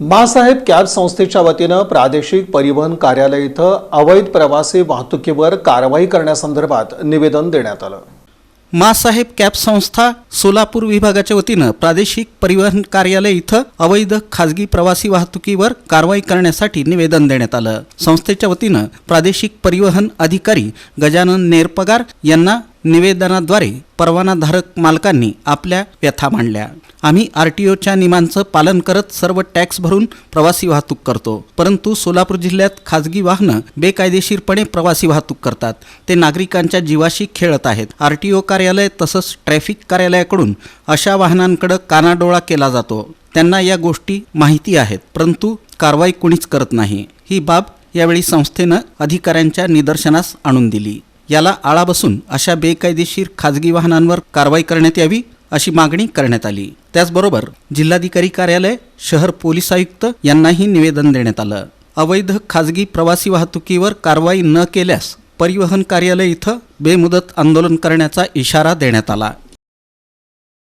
मासाहेब cab संस्थेच्या वतीनं प्रादेशिक परिवहन कार्यालय इथं अवैध प्रवासी वाहतुकीवर कारवाई करण्यासंदर्भात निवेदन देण्यात आलं. मासाहेब कॅब संस्था सोलापूर विभागाच्या वतीनं प्रादेशिक परिवहन कार्यालय इथं अवैध खाजगी प्रवासी वाहतुकीवर कारवाई करण्यासाठी निवेदन देण्यात आलं. संस्थेच्या वतीनं प्रादेशिक परिवहन अधिकारी गजानन नेरपगार यांना निवेदनाद्वारे परवानाधारक मालकांनी आपल्या व्यथा मांडल्या. आम्ही आर टी ओच्या नियमांचं पालन करत सर्व टॅक्स भरून प्रवासी वाहतूक करतो. परंतु सोलापूर जिल्ह्यात खाजगी वाहनं बेकायदेशीरपणे प्रवासी वाहतूक करतात. ते नागरिकांच्या जीवाशी खेळत आहेत. आर टी ओ कार्यालय तसंच ट्रॅफिक कार्यालयाकडून अशा वाहनांकडे कानाडोळा केला जातो. त्यांना या गोष्टी माहिती आहेत परंतु कारवाई कुणीच करत नाही. ही बाब यावेळी संस्थेनं अधिकाऱ्यांच्या निदर्शनास आणून दिली. याला आळा बसून अशा बेकायदेशीर खाजगी वाहनांवर कारवाई करण्यात यावी अशी मागणी करण्यात आली. त्याचबरोबर जिल्हाधिकारी कार्यालय शहर पोलीस आयुक्त यांनाही निवेदन देण्यात आलं. अवैध खाजगी प्रवासी वाहतुकीवर कारवाई न केल्यास परिवहन कार्यालय इथं बेमुदत आंदोलन करण्याचा इशारा देण्यात आला.